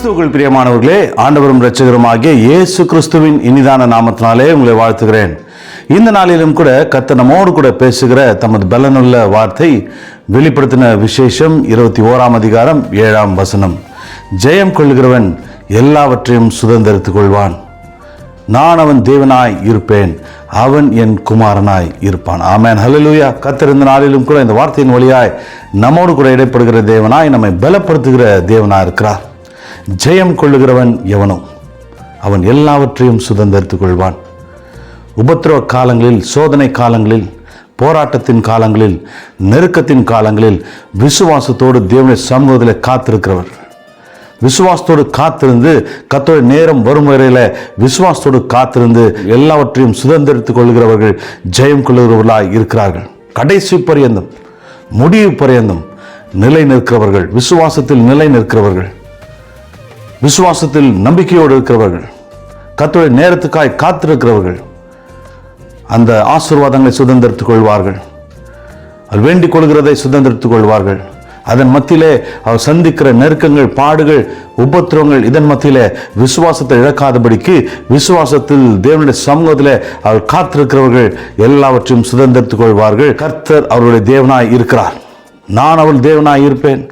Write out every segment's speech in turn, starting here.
கிறிஸ்துவுக்குள் பிரியமானவர்களே ஆண்டவரும் இரட்சகருமாகிய இயேசு கிறிஸ்துவின் இனிதான நாமத்தினாலே உங்களை வாழ்த்துகிறேன். இந்த நாளிலும் கூட கத்த நம்மோடு கூட பேசுகிற தமது பலனுள்ள வார்த்தை வெளிப்படுத்தின விசேஷம் இருபத்தி ஓராம் அதிகாரம் ஏழாம் வசனம். ஜெயம் கொள்கிறவன் எல்லாவற்றையும் சுதந்திரித்துக் கொள்வான். நான் அவன் தேவனாய் இருப்பேன் அவன் என் குமாரனாய் இருப்பான். ஆமேன். ஹலலூயா கத்திருந்த இந்த நாளிலும் கூட இந்த வார்த்தையின் வழியாய் நம்மோடு கூட இடைப்படுகிற தேவனாய் நம்மை பலப்படுத்துகிற தேவனாய் இருக்கிறார் ஜெயம் கொள்ளுகிறவன் எவனோ? அவன் எல்லாவற்றையும் சுதந்திரித்துக் கொள்வான். உபத்திரவ காலங்களில் சோதனை காலங்களில் போராட்டத்தின் காலங்களில் நெருக்கத்தின் காலங்களில் விசுவாசத்தோடு தேவனை சமூகத்தில் காத்திருக்கிறவர். விசுவாசத்தோடு காத்திருந்து கத்தோட நேரம் வரும் வரையில் விசுவாசத்தோடு காத்திருந்து எல்லாவற்றையும் சுதந்திரித்துக் கொள்கிறவர்கள் ஜெயம் கொள்ளுகிறவர்களாக இருக்கிறார்கள். கடைசி பரியந்தம் முடிவு பரியந்தம் நிலை நிற்கிறவர்கள் விசுவாசத்தில் நிலை நிற்கிறவர்கள் விசுவாசத்தில் நம்பிக்கையோடு இருக்கிறவர்கள் கத்துடைய நேரத்துக்காய் காத்திருக்கிறவர்கள் அந்த ஆசீர்வாதங்களை சுதந்திரித்துக் கொள்வார்கள். அவர் வேண்டிக் கொள்கிறதை சுதந்திரித்துக் கொள்வார்கள். அதன் மத்தியிலே அவர் சந்திக்கிற நெருக்கங்கள் பாடுகள் உபத்திரவங்கள் இதன் மத்தியிலே விசுவாசத்தை இழக்காதபடிக்கு விசுவாசத்தில் தேவனுடைய சமூகத்தில் அவர் காத்திருக்கிறவர்கள் எல்லாவற்றையும் சுதந்திரித்துக் கொள்வார்கள். கர்த்தர் அவருடைய தேவனாய் இருக்கிறார். நான் அவள் தேவனாய் இருப்பேன்.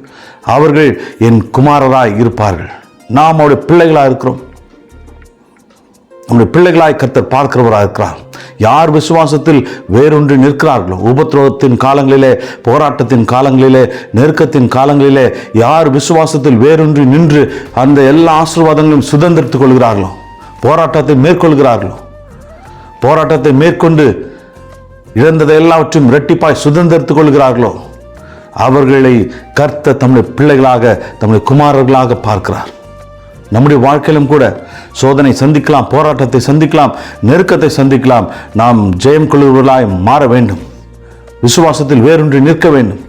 அவர்கள் என் குமாரராய் இருப்பார்கள். நாம் அவருடைய பிள்ளைகளாக இருக்கிறோம். நம்முடைய பிள்ளைகளாய் கர்த்தர் பார்க்கிறவராக இருக்கிறார். யார் விசுவாசத்தில் வேறொன்று நிற்கிறார்களோ உபத்திரவத்தின் காலங்களிலே போராட்டத்தின் காலங்களிலே நெருக்கத்தின் காலங்களிலே யார் விசுவாசத்தில் வேறொன்று நின்று அந்த எல்லா ஆசீர்வாதங்களையும் சுதந்திரித்துக் கொள்கிறார்களோ போராட்டத்தை மேற்கொள்கிறார்களோ போராட்டத்தை மேற்கொண்டு இழந்ததை எல்லாவற்றையும் இரட்டிப்பாய் சுதந்திரித்துக் கொள்கிறார்களோ அவர்களை கர்த்த தம்முடைய பிள்ளைகளாக தம்முடைய குமாரர்களாக பார்க்கிறார். நம்முடைய வாழ்க்கையிலும் கூட சோதனை சந்திக்கலாம் போராட்டத்தை சந்திக்கலாம் நெருக்கத்தை சந்திக்கலாம். நாம் ஜெயம் கொள்கிறவர்களாய் மாற வேண்டும். விசுவாசத்தில் வேறொன்று நிற்க வேண்டும்.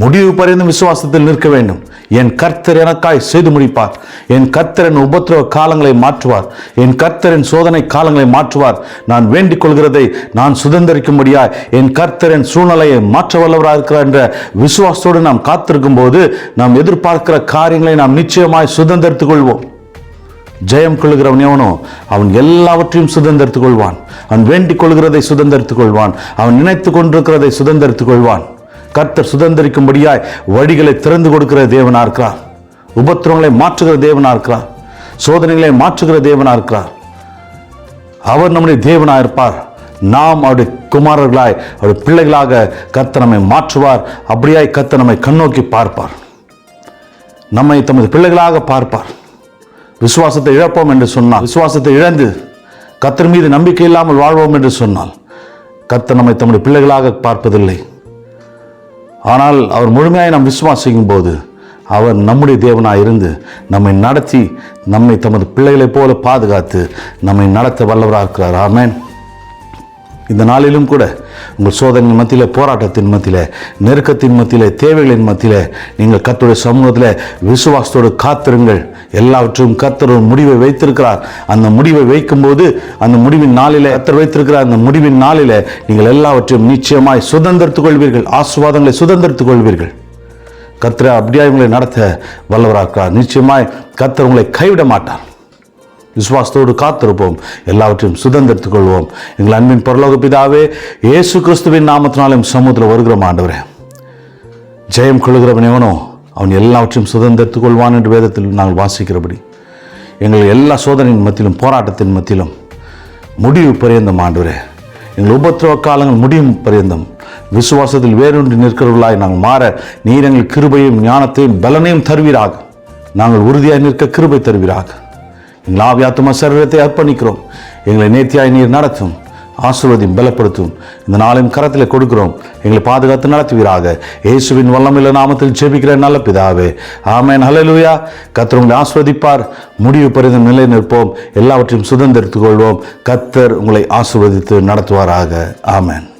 முடிவு பறிந்தும் விசுவாசத்தில் நிற்க வேண்டும். என் கர்த்தர் எனக்காய் செய்து முடிப்பார். என் கர்த்தரின் உபத்திரவ காலங்களை மாற்றுவார். என் கர்த்தரின் சோதனை காலங்களை மாற்றுவார். நான் வேண்டிக் கொள்கிறதை நான் சுதந்திரிக்கும்படியா என் கர்த்தரின் சூழ்நிலையை மாற்ற வல்லவராக இருக்கிறார் என்ற விசுவாசத்தோடு நாம் காத்திருக்கும் போது நாம் எதிர்பார்க்கிற காரியங்களை நாம் நிச்சயமாய் சுதந்திரித்துக் கொள்வோம். ஜெயம் கொள்கிறவன் எவனோ? அவன் எல்லாவற்றையும் சுதந்திரத்துக் கொள்வான் அவன் வேண்டிக் கொள்கிறதை சுதந்திரத்துக் கொள்வான் அவன் நினைத்து கொண்டிருக்கிறதை சுதந்திரத்துக் கொள்வான் கர்த்தர் சுதந்திரிக்கும்படியாய் வழிகளை திறந்து கொடுக்கிற தேவனா இருக்கிறார். உபத்திரங்களை மாற்றுகிற தேவனா இருக்கிறார். சோதனைகளை மாற்றுகிற தேவனா இருக்கிறார். அவர் நம்முடைய தேவனா இருப்பார். நாம் அவருடைய குமாரர்களாய் அவருடைய பிள்ளைகளாக கர்த்தர் நம்மை மாற்றுவார். அப்படியாய் கர்த்தர் நம்மை கண்ணோக்கி பார்ப்பார். நம்மை தமது பிள்ளைகளாக பார்ப்பார். விசுவாசத்தை இழப்போம் என்று சொன்னால் விசுவாசத்தை இழந்து கத்தர் மீது நம்பிக்கை இல்லாமல் வாழ்வோம் என்று சொன்னால் கத்தர் நம்மை தம்முடைய பிள்ளைகளாக பார்ப்பதில்லை. ஆனால் அவர் முழுமையாக நாம் விசுவாசிக்கும் போது அவர் நம்முடைய தேவனாக இருந்து நம்மை நடத்தி நம்மை தமது பிள்ளைகளைப் போல பாதுகாத்து நம்மை நடத்த வல்லவராக இருக்கிறார். ஆமேன். இந்த நாளிலும் கூட உங்கள் சோதனையின் மத்தியில் போராட்டத்தின் மத்தியில் நெருக்கத்தின் மத்தியில் தேவைகளின் மத்தியில் நீங்கள் கத்துடைய சமூகத்தில் விசுவாசத்தோடு காத்திருங்கள். எல்லாவற்றையும் கத்தர் ஒரு முடிவை வைத்திருக்கிறார். அந்த முடிவை வைக்கும்போது அந்த முடிவின் நாளில் கத்தர் வைத்திருக்கிறார். அந்த முடிவின் நாளில் நீங்கள் எல்லாவற்றையும் நிச்சயமாய் சுதந்திரத்துக் கொள்வீர்கள். ஆசுவாதங்களை சுதந்திரத்துக் கொள்வீர்கள். கத்திர அப்படியே உங்களை நடத்த வல்லவராக்கிறார். நிச்சயமாய் கத்தர் உங்களை கைவிட மாட்டார். விசுவாசத்தோடு காத்திருப்போம். எல்லாவற்றையும் சுதந்திரத்துக் கொள்வோம் எங்கள் அன்பின் பரலோக பிதாவே இயேசு கிறிஸ்துவின் நாமத்தினாலும் சமூகத்தில் வருகிற ஆண்டவரே ஜெயம் கொள்கிறவன் எவனோ அவன் எல்லாவற்றையும் சுதந்திரத்துக் கொள்வான் என்று வேதத்தில் நாங்கள் வாசிக்கிறபடி. எங்கள் எல்லா சோதனையின் மத்தியிலும் போராட்டத்தின் மத்தியிலும் முடிவு பரியந்தம் ஆண்டவரே. எங்கள் உபத்திரவ காலங்கள் முடியும் பரியந்தம். விசுவாசத்தில் வேறொன்று நிற்கிறவர்களாய் நாங்கள் மாற நீர் எங்கள் கிருபையும் ஞானத்தையும் பலனையும் தருவீராக. நாங்கள் உறுதியாக நிற்க கிருபை தருவீராக. எங்கள் ஆவியாத்தும சரீரத்தை அர்ப்பணிக்கிறோம். எங்களை நேர்த்தியாய் நீர் நடத்தும். ஆசீர்வதியும் பலப்படுத்தும். இந்த நாளையும் கரத்தில் கொடுக்கிறோம். எங்களை பாதுகாத்து நடத்துவீராக. இயேசுவின் வல்லமில்ல நாமத்தில் ஜெபிக்கிற நல்ல பிதாவே. ஆமேன். ஹalleluya. கத்தர் உங்களை ஆஸ்வதிப்பார் முடிவு பெரிதும் நிலை நிற்போம். எல்லாவற்றையும் சுதந்திரித்துக் கொள்வோம். கத்தர் உங்களை ஆசிர்வதித்து நடத்துவாராக. ஆமேன்.